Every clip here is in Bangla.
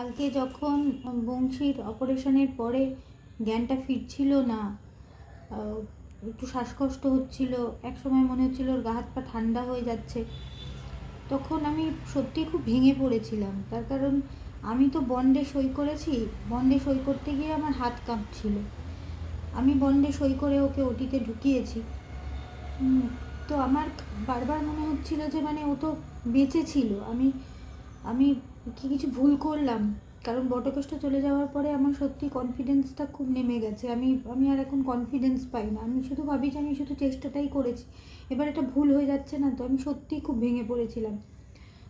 কালকে যখন বংশীর অপারেশনের পরে জ্ঞানটা ফিরছিল না একটু শ্বাসকষ্ট হচ্ছিল এক সময় মনে হচ্ছিল ওর গা হাত পা ঠান্ডা হয়ে যাচ্ছে, তখন আমি সত্যি খুব ভেঙে পড়েছিলাম। তার কারণ আমি তো বন্ডে সই করেছি, বন্ডে সই করতে গিয়ে আমার হাত কাঁপছিল। আমি বন্ডে সই করে ওকে ওটিতে ঢুকিয়েছি। তো আমার বারবার মনে হচ্ছিল যে মানে ও তো বেঁচে ছিল। আমি আমি কি কিছু ভুল করলাম? কারণ বটকষ্ট চলে যাওয়ার পরে আমার সত্যি কনফিডেন্সটা খুব নেমে গেছে। আমি আমি আর এখন কনফিডেন্স পাই না। আমি শুধু ভাবি যে আমি শুধু চেষ্টাটাই করেছি। এবার এটা ভুল হয়ে যাচ্ছে না তো আমি সত্যিই খুব ভেঙে পড়েছিলাম।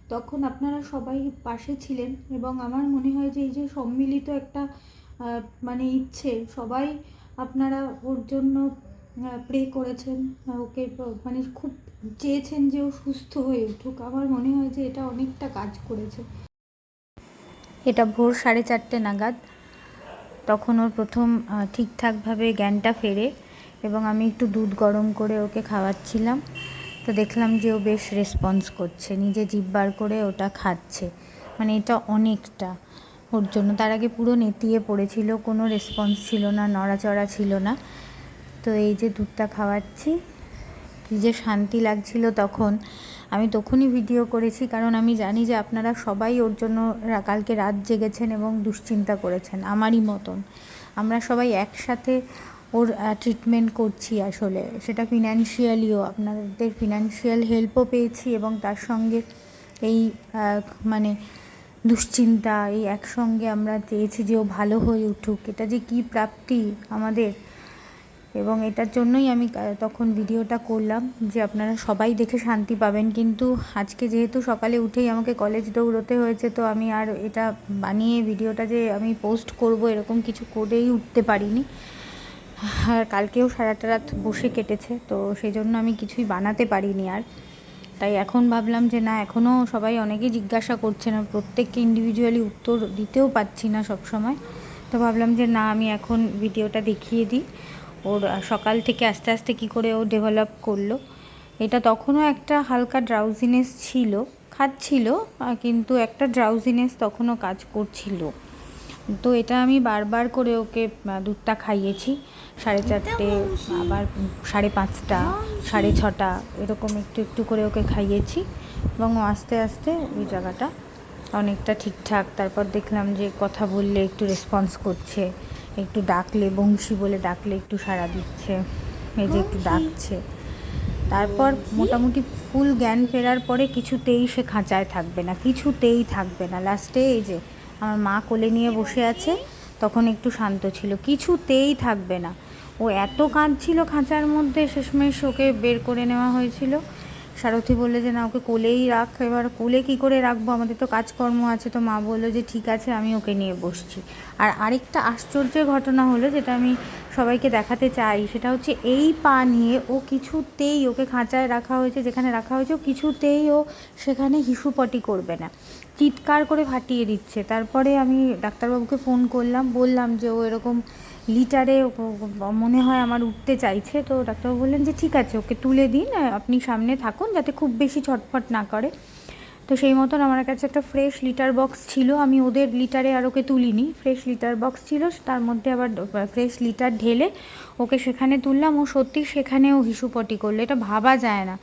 তখন আপনারা সবাই পাশে ছিলেন এবং আমার মনে হয় যে এই যে সম্মিলিত একটা মানে ইচ্ছে, সবাই আপনারা ওর জন্য প্রে করেছেন ওকে মানে খুব চেয়েছেন যে ও সুস্থ হয়ে উঠুক। আমার মনে হয় যে এটা অনেকটা কাজ করেছে। এটা ভোর সাড়ে চারটে নাগাদ। তখন ওর প্রথম ঠিকঠাকভাবে জ্ঞানটা ফেরে এবং আমি একটু দুধ গরম করে ওকে খাওয়াচ্ছিলাম। তো দেখলাম যে ও বেশ রেসপন্স করছে, নিজে জিভ বার করে ওটা খাচ্ছে। মানে এটা অনেকটা ওর জন্য। তার আগে পুরো নেতিয়ে পড়েছিল, কোনো রেসপন্স ছিল না, নড়াচড়া ছিল না। তো এই যে দুধটা খাওয়াচ্ছি যে শান্তি লাগছিল তখন, আমি তখনই ভিডিও করেছি। কারণ আমি জানি যে আপনারা সবাই ওর জন্য কালকে রাত জেগেছেন এবং দুশ্চিন্তা করেছেন, আমারই মতন। আমরা সবাই একসাথে ওর ট্রিটমেন্ট করছি আসলে। সেটা ফিনান্সিয়ালিও আপনাদের ফিনান্সিয়াল হেল্পও পেয়েছি এবং তার সঙ্গে এই মানে দুশ্চিন্তা, এই একসঙ্গে আমরা চেয়েছি যে ও ভালো হয়ে উঠুক। এটা যে কী প্রাপ্তি আমাদের এবং এটার জন্যই আমি তখন ভিডিওটা করলাম যে আপনারা সবাই দেখে শান্তি পাবেন। কিন্তু আজকে যেহেতু সকালে উঠেই আমাকে কলেজ দৌড়তে হয়েছে, তো আমি আর এটা বানিয়ে ভিডিওটা যে আমি পোস্ট করব এরকম কিছু করেই উঠতে পারিনি। আর কালকেও সারাটা রাত বসে কেটেছে, তো সেই জন্য আমি কিছুই বানাতে পারিনি আর। তাই এখন ভাবলাম যে না, এখনও সবাই অনেকেই জিজ্ঞাসা করছে না, প্রত্যেককে ইন্ডিভিজুয়ালি উত্তর দিতেও পাচ্ছি না সব সময় তো ভাবলাম যে না, আমি এখন ভিডিওটা দেখিয়ে দিই। ওর সকাল থেকে আস্তে আস্তে কি করে ও ডেভেলপ করল। এটা তখনও একটা হালকা ড্রাউজিনেস ছিল, খাচ্ছিল কিন্তু একটা ড্রাউজিনেস তখনও কাজ করছিল। তো এটা আমি বারবার করে ওকে দুধটা খাইয়েছি, সাড়ে চারটে, আবার সাড়ে পাঁচটা, সাড়ে ছটা, এরকম একটু একটু করে ওকে খাইয়েছি। এবং আস্তে আস্তে ওই জায়গাটা অনেকটা ঠিকঠাক, তারপর দেখলাম যে কথা বললে একটু রেসপন্স করছে। একটু ডাকলে বংশী বলে ডাকলে একটু সাড়া দিচ্ছে। এই যে একটু ডাকছে। তারপর মোটামুটি ফুল জ্ঞান ফেরার পরে কিছুতেই সে খাঁচায় থাকবে না কিছুতেই থাকবে না। লাস্টে এই যে আমার মা কোলে নিয়ে বসে আছে তখন একটু শান্ত ছিল কিছুতেই থাকবে না। ও এত কাঁদছিল খাঁচার মধ্যে শেষমেশ ওকে বের করে নেওয়া হয়েছিল। সারথি বললে যে, না, ওকে কোলেই রাখ। এবার কোলে কি করে রাখব? আমাদের তো কাজকর্ম আছে। তো মা বলল যে, ঠিক আছে, আমি ওকে নিয়ে বসছি। আর আরেকটা আশ্চর্যের ঘটনা হলো যেটা আমি সবাইকে দেখাতে চাই। সেটা হচ্ছে এই পা নিয়ে ও কিছুতেই ওকে খাঁচায় রাখা হয়েছে, যেখানে রাখা হয়েছে, ও কিছুতেই ও সেখানে হিসুপটি করবে না। চিৎকার করে ফাটিয়ে দিচ্ছে। তারপরে আমি ডাক্তারবাবুকে ফোন করলাম, বললাম যে, ও এরকম লিটারে মনে হয় আমার উঠতে চাইছে। তো ডাক্তারবাবু বললেন যে, ঠিক আছে, ওকে তুলে দিন আপনি সামনে থাকুন যাতে খুব বেশি ছটফট না করে। তো সেই মতন আমার কাছে একটা ফ্রেশ লিটার বক্স ছিল। আমি ওদের লিটারে আর ওকে তুলিনি। ফ্রেশ লিটার বক্স ছিল, তার মধ্যে আবার ফ্রেশ লিটার ঢেলে ওকে সেখানে তুললাম। ও সত্যি সেখানেও হিসুপটি করল। এটা ভাবা যায় না।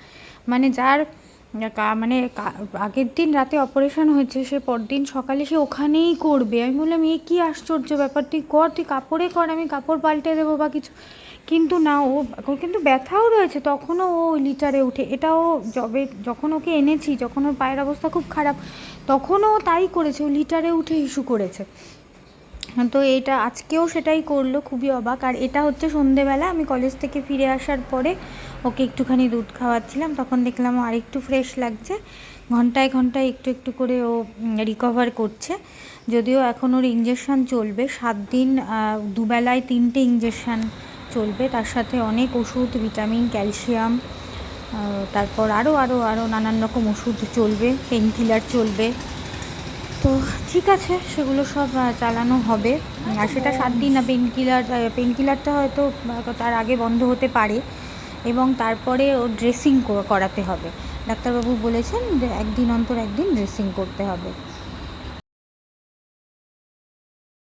মানে যার মানে আগের দিন রাতে অপারেশন হয়েছে, সে পরদিন সকালে সে ওখানেই করবে। আমি বললাম, এ কী আশ্চর্য ব্যাপার তুই কর, তুই কাপড়ে কর, আমি কাপড় পাল্টে দেবো বা কিছু। কিন্তু না, ও কিন্তু ব্যথাও রয়েছে, তখনও ও লিটারে উঠে। এটাও যবে, যখন ওকে এনেছি, যখন ওর পায়ের অবস্থা খুব খারাপ, তখনও তাই করেছে, ও লিটারে উঠে ইস্যু করেছে। তো এটা, আজকেও সেটাই করল, খুবই অবাক। আর এটা হচ্ছে সন্ধেবেলা, আমি কলেজ থেকে ফিরে আসার পরে ওকে একটুখানি দুধ খাওয়াচ্ছিলাম, তখন দেখলাম ও আরেকটু ফ্রেশ লাগছে। ঘন্টায় ঘন্টায় একটু একটু করে ও রিকভার করছে। যদিও এখন ওর ইঞ্জেকশান চলবে, সাত দিন দুবেলায় তিনটে ইঞ্জেকশান চলবে। তার সাথে অনেক ওষুধ ভিটামিন ক্যালসিয়াম তারপর আরও আরও আরও নানান রকম ওষুধ চলবে পেন কিলার চলবে। তো ঠিক আছে, সেগুলো সব চালানো হবে। আর সেটা সাত দিন না পেন কিলার পেন কিলারটা হয়তো তার আগে বন্ধ হতে পারে। এবং তারপরে ও ড্রেসিং করাতে হবে। ডাক্তারবাবু বলেছেন একদিন অন্তর একদিন ড্রেসিং করতে হবে।